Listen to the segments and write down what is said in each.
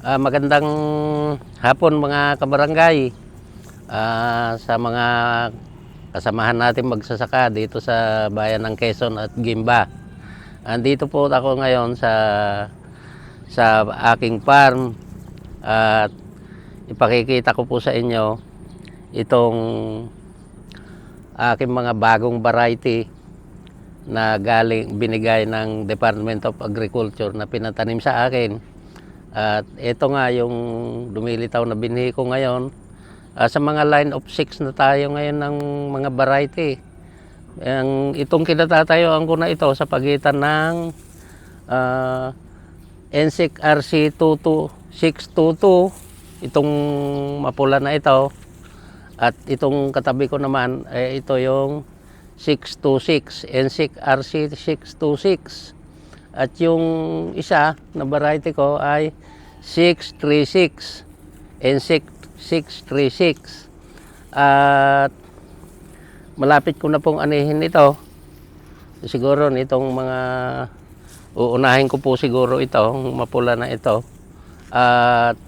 Ah, magandang hapon mga kabarangay. Ah, sa mga kasamahan natin magsasaka dito sa bayan ng Quezon at Gimba. Andito po ako ngayon sa sa aking farm at ipakikita ko po sa inyo itong aking mga bagong variety na galing binigay ng Department of Agriculture na pinatanim sa akin. At ito nga yung dumilitaw na binhi ko ngayon. Ah, sa mga line of 6 na tayo ngayon ng mga variety. Ang, itong kinatatayuan ko na ito sa pagitan ng uh, NSIC RC 22622 itong mapula na ito at itong katabi ko naman eh, ito yung 626 NSIC RC 626 at yung isa na variety ko ay 636 NSIC 636 at malapit ko na pong anihin ito siguro nitong mga uunahin ko po siguro ito mapula na ito. At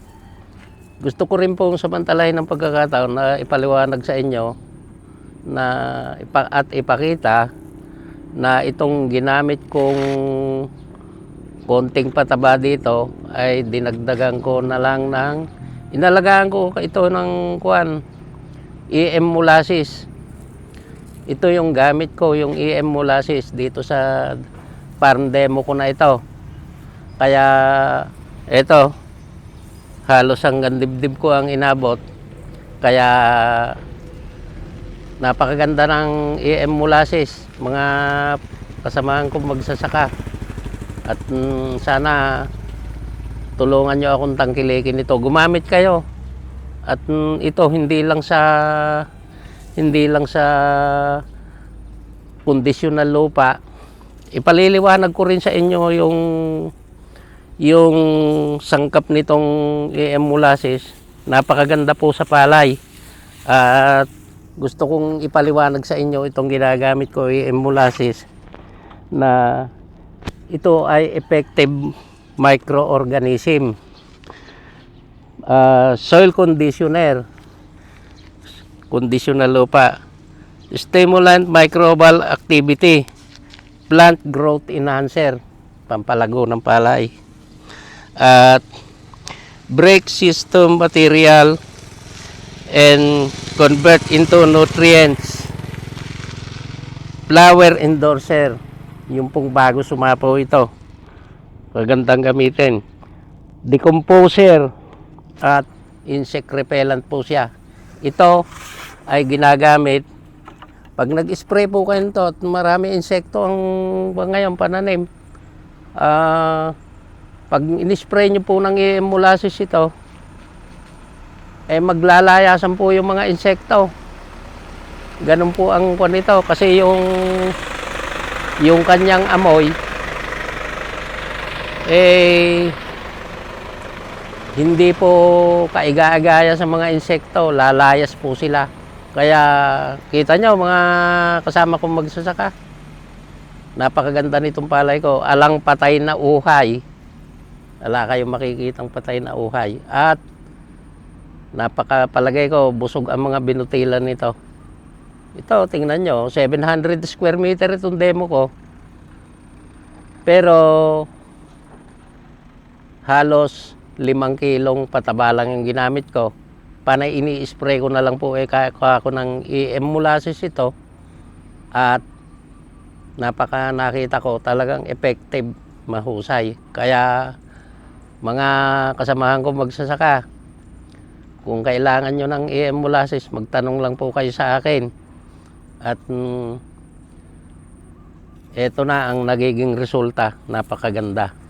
gusto ko rin pong samantalahin ng pagkakataon na ipaliwanag sa inyo na ipa, at ipakita na itong ginamit kong konting pataba dito ay dinagdagan ko na lang ng inalagaan ko ito ng kuan EM ito yung gamit ko yung EM molasses dito sa farm demo ko na ito. Kaya ito halos hanggang dibdib ko ang inabot. Kaya napakaganda ng EM molasses. Mga kasamahan ko magsasaka. At mm, sana tulungan nyo akong tangkilikin ito. Gumamit kayo. At mm, ito hindi lang sa hindi lang sa conditional lupa. Ipaliliwanag ko rin sa inyo yung yung sangkap nitong EM molasses. Napakaganda po sa palay. At gusto kong ipaliwanag sa inyo itong ginagamit ko EM molasses na ito ay effective microorganism. Ah, soil conditioner. Conditional lupa. Stimulant microbial activity. Plant growth enhancer. Pampalago ng palay. At break system material and convert into nutrients. Flower endorser. Yung pong bago sumapo ito. Magandang gamitin. Decomposer at insect repellent po siya. Ito ay ginagamit pag nag-spray po kayo nito at marami insekto ang ngayon pananim ah pag in-spray nyo po ng molasses ito eh maglalayasan po yung mga insekto ganun po ang kwan nito kasi yung yung kanyang amoy eh hindi po kaiga-agaya sa mga insekto, lalayas po sila. Kaya kita nyo mga kasama kong magsasaka. Napakaganda nitong palay ko. Alang patay na uhay. Wala kayong makikitang patay na uhay. At napakapalagay ko, busog ang mga binutilan nito. Ito, tingnan nyo, 700 square meter itong demo ko. Pero halos limang kilong pataba lang yung ginamit ko. Panay ini-spray ko na lang po eh kaya ko ng EM molasses ito. At napaka nakita ko talagang effective, mahusay. Kaya mga kasamahan ko magsasaka, kung kailangan nyo ng EM molasses, magtanong lang po kayo sa akin. At mm, eto na ang nagiging resulta, napakaganda.